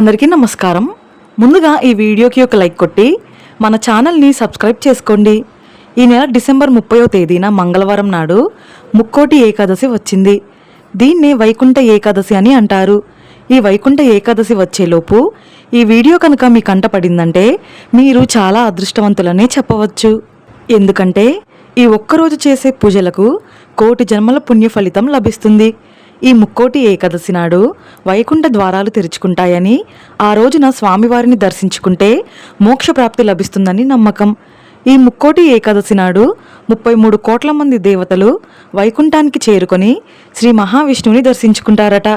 అందరికీ నమస్కారం. ముందుగా ఈ వీడియోకి ఒక లైక్ కొట్టి మన ఛానల్ని సబ్స్క్రైబ్ చేసుకోండి. ఈ నెల డిసెంబర్ ముప్పయో తేదీన మంగళవారం నాడు ముక్కోటి ఏకాదశి వచ్చింది. దీన్నే వైకుంఠ ఏకాదశి అని అంటారు. ఈ వైకుంఠ ఏకాదశి వచ్చేలోపు ఈ వీడియో కనుక మీ కంట పడిందంటే మీరు చాలా అదృష్టవంతులనే చెప్పవచ్చు. ఎందుకంటే ఈ ఒక్కరోజు చేసే పూజలకు కోటి జన్మల పుణ్య ఫలితం లభిస్తుంది. ఈ ముక్కోటి ఏకాదశి నాడు వైకుంఠ ద్వారాలు తెరుచుకుంటాయని ఆ రోజున స్వామివారిని దర్శించుకుంటే మోక్షప్రాప్తి లభిస్తుందని నమ్మకం. ఈ ముక్కోటి ఏకాదశి నాడు ముప్పై మూడు కోట్ల మంది దేవతలు వైకుంఠానికి చేరుకొని శ్రీ మహావిష్ణువుని దర్శించుకుంటారట.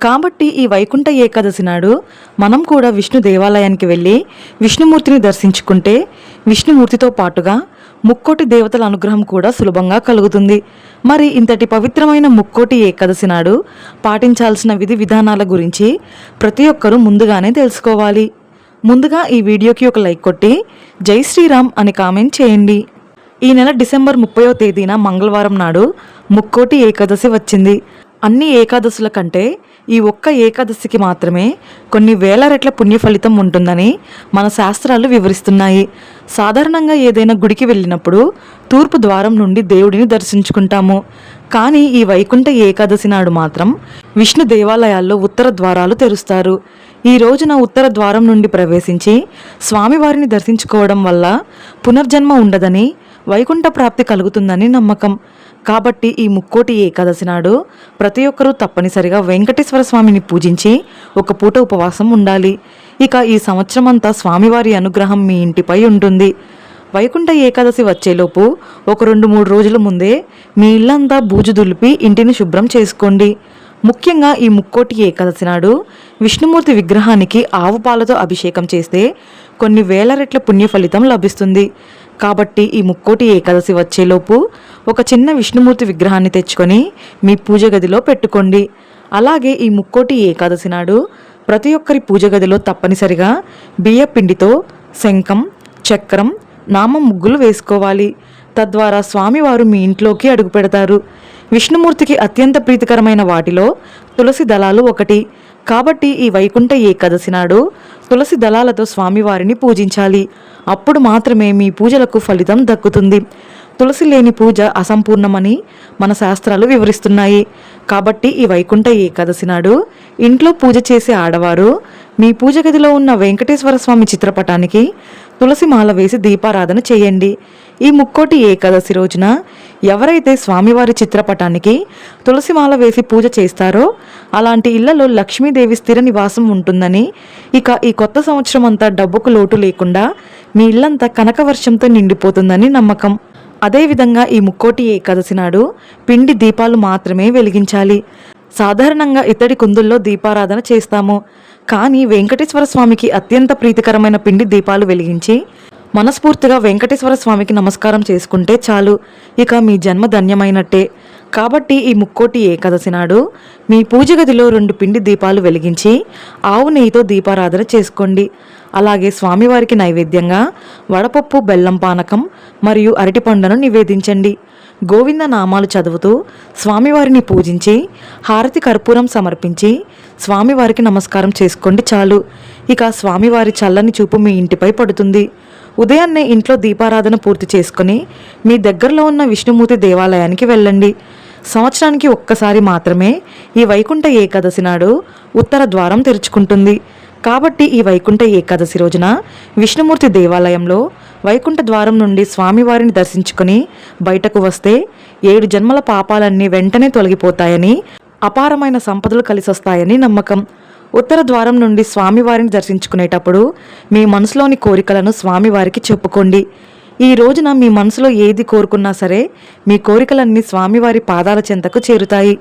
కాబట్టి ఈ వైకుంఠ ఏకాదశి నాడు మనం కూడా విష్ణు దేవాలయానికి వెళ్ళి విష్ణుమూర్తిని దర్శించుకుంటే విష్ణుమూర్తితో పాటుగా ముక్కోటి దేవతల అనుగ్రహం కూడా సులభంగా కలుగుతుంది. మరి ఇంతటి పవిత్రమైన ముక్కోటి ఏకాదశి నాడు పాటించాల్సిన విధి విధానాల గురించి ప్రతి ఒక్కరూ ముందుగానే తెలుసుకోవాలి. ముందుగా ఈ వీడియోకి ఒక లైక్ కొట్టి జై శ్రీరామ్ అని కామెంట్ చేయండి. ఈ నెల డిసెంబర్ ముప్పయో తేదీన మంగళవారం నాడు ముక్కోటి ఏకాదశి వచ్చింది. అన్ని ఏకాదశుల కంటే ఈ ఒక్క ఏకాదశికి మాత్రమే కొన్ని వేల రెట్ల పుణ్యఫలితం ఉంటుందని మన శాస్త్రాలు వివరిస్తున్నాయి. సాధారణంగా ఏదైనా గుడికి వెళ్ళినప్పుడు తూర్పు ద్వారం నుండి దేవుడిని దర్శించుకుంటాము. కానీ ఈ వైకుంఠ ఏకాదశి నాడు మాత్రం విష్ణు దేవాలయాల్లో ఉత్తర ద్వారాలు తెరుస్తారు. ఈ రోజున ఉత్తర ద్వారం నుండి ప్రవేశించి స్వామివారిని దర్శించుకోవడం వల్ల పునర్జన్మ ఉండదని వైకుంఠ ప్రాప్తి కలుగుతుందని నమ్మకం. కాబట్టి ఈ ముక్కోటి ఏకాదశి నాడు ప్రతి ఒక్కరూ తప్పనిసరిగా వెంకటేశ్వర స్వామిని పూజించి ఒక పూట ఉపవాసం ఉండాలి. ఇక ఈ సంవత్సరం అంతా స్వామివారి అనుగ్రహం మీ ఇంటిపై ఉంటుంది. వైకుంఠ ఏకాదశి వచ్చేలోపు ఒక రెండు మూడు రోజుల ముందే మీ ఇల్లంతా బూజు దులిపి ఇంటిని శుభ్రం చేసుకోండి. ముఖ్యంగా ఈ ముక్కోటి ఏకాదశి నాడు విష్ణుమూర్తి విగ్రహానికి ఆవు పాలతో అభిషేకం చేస్తే కొన్ని వేల రెట్ల పుణ్య ఫలితం లభిస్తుంది. కాబట్టి ఈ ముక్కోటి ఏకాదశి వచ్చేలోపు ఒక చిన్న విష్ణుమూర్తి విగ్రహాన్ని తెచ్చుకొని మీ పూజ గదిలో పెట్టుకోండి. అలాగే ఈ ముక్కోటి ఏకాదశి నాడు ప్రతి ఒక్కరి పూజ గదిలో తప్పనిసరిగా బియ్య పిండితో శంఖం చక్రం నామ ముగ్గులు వేసుకోవాలి. తద్వారా స్వామివారు మీ ఇంట్లోకి అడుగు పెడతారు. విష్ణుమూర్తికి అత్యంత ప్రీతికరమైన వాటిలో తులసి దళాలు ఒకటి. కాబట్టి ఈ వైకుంఠ ఏకాదశి నాడు తులసి దళాలతో స్వామివారిని పూజించాలి. అప్పుడు మాత్రమే మీ పూజలకు ఫలితం దక్కుతుంది. తులసి లేని పూజ అసంపూర్ణమని మన శాస్త్రాలు వివరిస్తున్నాయి. కాబట్టి ఈ వైకుంఠ ఏకాదశి నాడు ఇంట్లో పూజ చేసే ఆడవారు మీ పూజ గదిలో ఉన్న వెంకటేశ్వర స్వామి చిత్రపటానికి తులసి మాల వేసి దీపారాధన చేయండి. ఈ ముక్కోటి ఏకాదశి రోజున ఎవరైతే స్వామివారి చిత్రపటానికి తులసిమాల వేసి పూజ చేస్తారో అలాంటి ఇళ్ళలో లక్ష్మీదేవి స్థిర నివాసం ఉంటుందని ఇక ఈ కొత్త సంవత్సరం అంతా డబ్బుకు లోటు లేకుండా మీ ఇల్లంతా కనకవర్షంతో నిండిపోతుందని నమ్మకం. అదేవిధంగా ఈ ముక్కోటి ఏకాదశి నాడు పిండి దీపాలు మాత్రమే వెలిగించాలి. సాధారణంగా ఇతడి కుందుల్లో దీపారాధన చేస్తాము. కానీ వెంకటేశ్వర స్వామికి అత్యంత ప్రీతికరమైన పిండి దీపాలు వెలిగించి మనస్ఫూర్తిగా వెంకటేశ్వర స్వామికి నమస్కారం చేసుకుంటే చాలు. ఇక మీ జన్మ ధన్యమైనట్టే. కాబట్టి ఈ ముక్కోటి ఏకాదశి నాడు మీ పూజ గదిలో రెండు పిండి దీపాలు వెలిగించి ఆవు నెయ్యితో దీపారాధన చేసుకోండి. అలాగే స్వామివారికి నైవేద్యంగా వడపప్పు బెల్లం పానకం మరియు అరటిపండును నివేదించండి. గోవింద నామాలు చదువుతూ స్వామివారిని పూజించి హారతి కర్పూరం సమర్పించి స్వామివారికి నమస్కారం చేసుకోండి చాలు. ఇక స్వామివారి చల్లని చూపు మీ ఇంటిపై పడుతుంది. ఉదయాన్నే ఇంట్లో దీపారాధన పూర్తి చేసుకుని మీ దగ్గరలో ఉన్న విష్ణుమూర్తి దేవాలయానికి వెళ్ళండి. సంవత్సరానికి ఒక్కసారి మాత్రమే ఈ వైకుంఠ ఏకాదశి నాడు ఉత్తర ద్వారం తెరుచుకుంటుంది. కాబట్టి ఈ వైకుంఠ ఏకాదశి రోజున విష్ణుమూర్తి దేవాలయంలో వైకుంఠ ద్వారం నుండి స్వామివారిని దర్శించుకుని బయటకు వస్తే ఏడు జన్మల పాపాలన్నీ వెంటనే తొలగిపోతాయని అపారమైన సంపదలు కలిసొస్తాయని నమ్మకం. ఉత్తర ద్వారం నుండి స్వామివారిని దర్శించుకునేటప్పుడు మీ మనసులోని కోరికలను స్వామివారికి చెప్పుకోండి. ఈ రోజున మీ మనసులో ఏది కోరుకున్నా సరే మీ కోరికలన్నీ స్వామివారి పాదాల చెంతకు చేరుతాయి.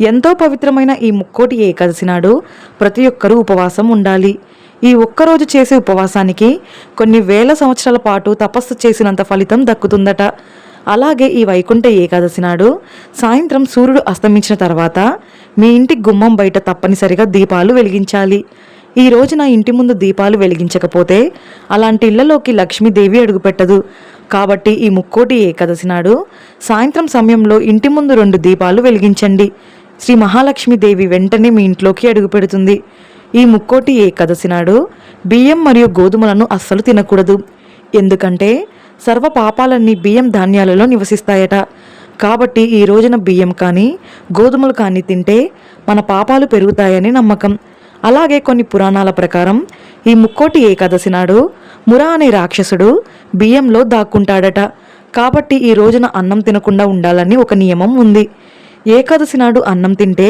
ఎంతో పవిత్రమైన ఈ ముక్కోటి ఏకాదశి నాడు ప్రతి ఒక్కరూ ఉపవాసం ఉండాలి. ఈ ఒక్కరోజు చేసే ఉపవాసానికి కొన్ని వేల సంవత్సరాల పాటు తపస్సు చేసినంత ఫలితం దక్కుతుందట. అలాగే ఈ వైకుంఠ ఏకాదశి నాడు సాయంత్రం సూర్యుడు అస్తమించిన తర్వాత మీ ఇంటి గుమ్మం బయట తప్పనిసరిగా దీపాలు వెలిగించాలి. ఈ రోజున ఇంటి ముందు దీపాలు వెలిగించకపోతే అలాంటి ఇళ్ళలోకి లక్ష్మీదేవి అడుగుపెట్టదు కాబట్టి ఈ ముక్కోటి ఏకాదశి నాడు సాయంత్రం సమయంలో ఇంటి ముందు రెండు దీపాలు వెలిగించండి. శ్రీ మహాలక్ష్మీదేవి వెంటనే మీ ఇంట్లోకి అడుగుపెడుతుంది ఈ ముక్కోటి ఏకాదశి నాడు బియ్యం మరియు గోధుమలను అస్సలు తినకూడదు. ఎందుకంటే సర్వ పాపాలన్నీ బియ్యం ధాన్యాలలో నివసిస్తాయట. కాబట్టి ఈ రోజున బియ్యం కానీ గోధుమలు కానీ తింటే మన పాపాలు పెరుగుతాయని నమ్మకం. అలాగే కొన్ని పురాణాల ప్రకారం ఈ ముక్కోటి ఏకాదశి నాడు మురా అనే రాక్షసుడు బియ్యంలో దాక్కుంటాడట. కాబట్టి ఈ రోజున అన్నం తినకుండా ఉండాలని ఒక నియమం ఉంది. ఏకాదశి నాడు అన్నం తింటే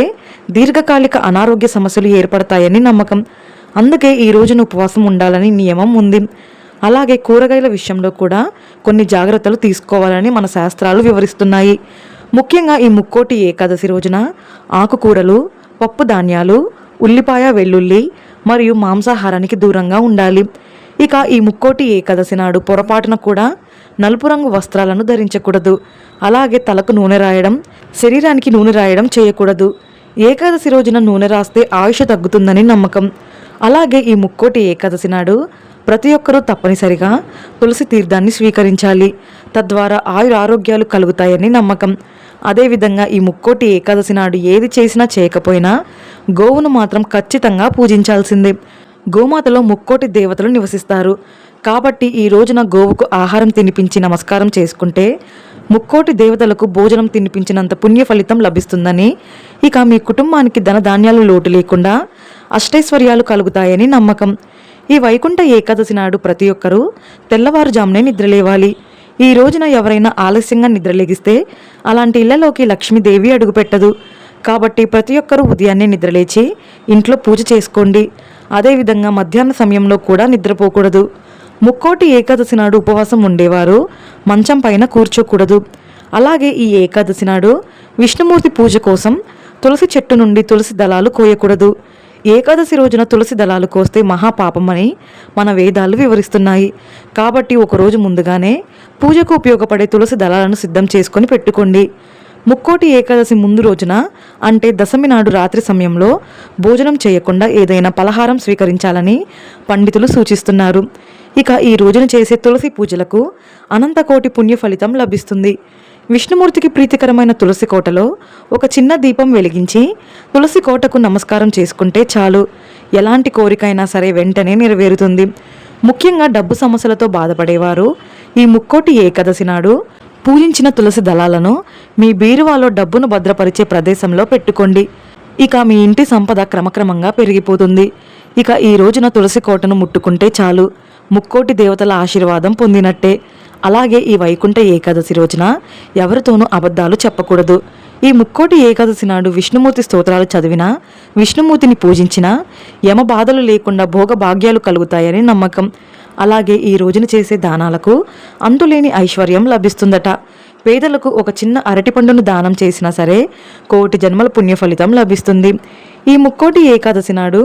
దీర్ఘకాలిక అనారోగ్య సమస్యలు ఏర్పడతాయని నమ్మకం. అందుకే ఈ రోజున ఉపవాసం ఉండాలని నియమం ఉంది. అలాగే కూరగాయల విషయంలో కూడా కొన్ని జాగ్రత్తలు తీసుకోవాలని మన శాస్త్రాలు వివరిస్తున్నాయి. ముఖ్యంగా ఈ ముక్కోటి ఏకాదశి రోజున ఆకుకూరలు పప్పు ధాన్యాలు ఉల్లిపాయ వెల్లుల్లి మరియు మాంసాహారానికి దూరంగా ఉండాలి. ఇక ఈ ముక్కోటి ఏకాదశి నాడు పొరపాటున కూడా నలుపు రంగు వస్త్రాలను ధరించకూడదు. అలాగే తలకు నూనె రాయడం శరీరానికి నూనె రాయడం చేయకూడదు. ఏకాదశి రోజున నూనె రాస్తే ఆయుష తగ్గుతుందని నమ్మకం. అలాగే ఈ ముక్కోటి ఏకాదశి నాడు ప్రతి ఒక్కరూ తప్పనిసరిగా తులసి తీర్థాన్ని స్వీకరించాలి. తద్వారా ఆయుర ఆరోగ్యాలు కలుగుతాయని నమ్మకం. అదేవిధంగా ఈ ముక్కోటి ఏకాదశి నాడు ఏది చేసినా చేయకపోయినా గోవును మాత్రం ఖచ్చితంగా పూజించాల్సిందే. గోమాతలో ముక్కోటి దేవతలు నివసిస్తారు. కాబట్టి ఈ రోజున గోవుకు ఆహారం తినిపించి నమస్కారం చేసుకుంటే ముక్కోటి దేవతలకు భోజనం తినిపించినంత పుణ్య ఫలితం లభిస్తుందని ఇక మీ కుటుంబానికి ధనధాన్యాలు లోటు లేకుండా అష్టైశ్వర్యాలు కలుగుతాయని నమ్మకం. ఈ వైకుంఠ ఏకాదశి నాడు ప్రతి ఒక్కరూ తెల్లవారుజామునే నిద్రలేవాలి. ఈ రోజున ఎవరైనా ఆలస్యంగా నిద్రలేగిస్తే అలాంటి ఇళ్ళలోకి లక్ష్మీదేవి అడుగుపెట్టదు. కాబట్టి ప్రతి ఒక్కరూ ఉదయాన్నే నిద్రలేచి ఇంట్లో పూజ చేసుకోండి. అదేవిధంగా మధ్యాహ్న సమయంలో కూడా నిద్రపోకూడదు. ముక్కోటి ఏకాదశి నాడు ఉపవాసం ఉండేవారు మంచం పైన కూర్చోకూడదు. అలాగే ఈ ఏకాదశి నాడు విష్ణుమూర్తి పూజ కోసం తులసి చెట్టు నుండి తులసి దళాలు కోయకూడదు. ఏకాదశి రోజున తులసి దళాలు కోస్తే మహాపాపమని మన వేదాలు వివరిస్తున్నాయి. కాబట్టి ఒకరోజు ముందుగానే పూజకు ఉపయోగపడే తులసి దళాలను సిద్ధం చేసుకొని పెట్టుకోండి. ముక్కోటి ఏకాదశి ముందు రోజున అంటే దశమి నాడు రాత్రి సమయంలో భోజనం చేయకుండా ఏదైనా పలహారం స్వీకరించాలని పండితులు సూచిస్తున్నారు. ఇక ఈ రోజున చేసే తులసి పూజలకు అనంతకోటి పుణ్య ఫలితం లభిస్తుంది. విష్ణుమూర్తికి ప్రీతికరమైన తులసి కోటలో ఒక చిన్న దీపం వెలిగించి తులసి కోటకు నమస్కారం చేసుకుంటే చాలు. ఎలాంటి కోరికైనా సరే వెంటనే నెరవేరుతుంది. ముఖ్యంగా డబ్బు సమస్యలతో బాధపడేవారు ఈ ముక్కోటి ఏకాదశి నాడు పూజించిన తులసి దళాలను మీ బీరువాలో డబ్బును భద్రపరిచే ప్రదేశంలో పెట్టుకోండి. ఇక మీ ఇంటి సంపద క్రమక్రమంగా పెరిగిపోతుంది. ఇక ఈ రోజున తులసి కోటను ముట్టుకుంటే చాలు. ముక్కోటి దేవతల ఆశీర్వాదం పొందినట్టే. అలాగే ఈ వైకుంఠ ఏకాదశి రోజున ఎవరితోనూ అబద్ధాలు చెప్పకూడదు. ఈ ముక్కోటి ఏకాదశి నాడు విష్ణుమూర్తి స్తోత్రాలు చదివినా విష్ణుమూర్తిని పూజించినా యమ బాధలు లేకుండా భోగ భాగ్యాలు కలుగుతాయని నమ్మకం. అలాగే ఈ రోజున చేసే దానాలకు అంతులేని ఐశ్వర్యం లభిస్తుందట. పేదలకు ఒక చిన్న అరటిపండును దానం చేసినా సరే కోటి జన్మల పుణ్య ఫలితం లభిస్తుంది. ఈ ముక్కోటి ఏకాదశి నాడు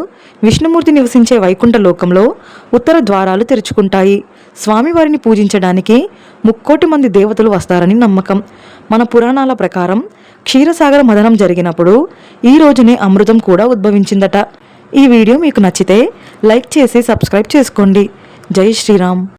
విష్ణుమూర్తి నివసించే వైకుంఠ లోకంలో ఉత్తర ద్వారాలు తెరుచుకుంటాయి. స్వామివారిని పూజించడానికి ముక్కోటి మంది దేవతలు వస్తారని నమ్మకం. మన పురాణాల ప్రకారం క్షీరసాగర మదనం జరిగినప్పుడు ఈ రోజునే అమృతం కూడా ఉద్భవించిందట. ఈ వీడియో మీకు నచ్చితే లైక్ చేసి సబ్స్క్రైబ్ చేసుకోండి. జై శ్రీరామ్.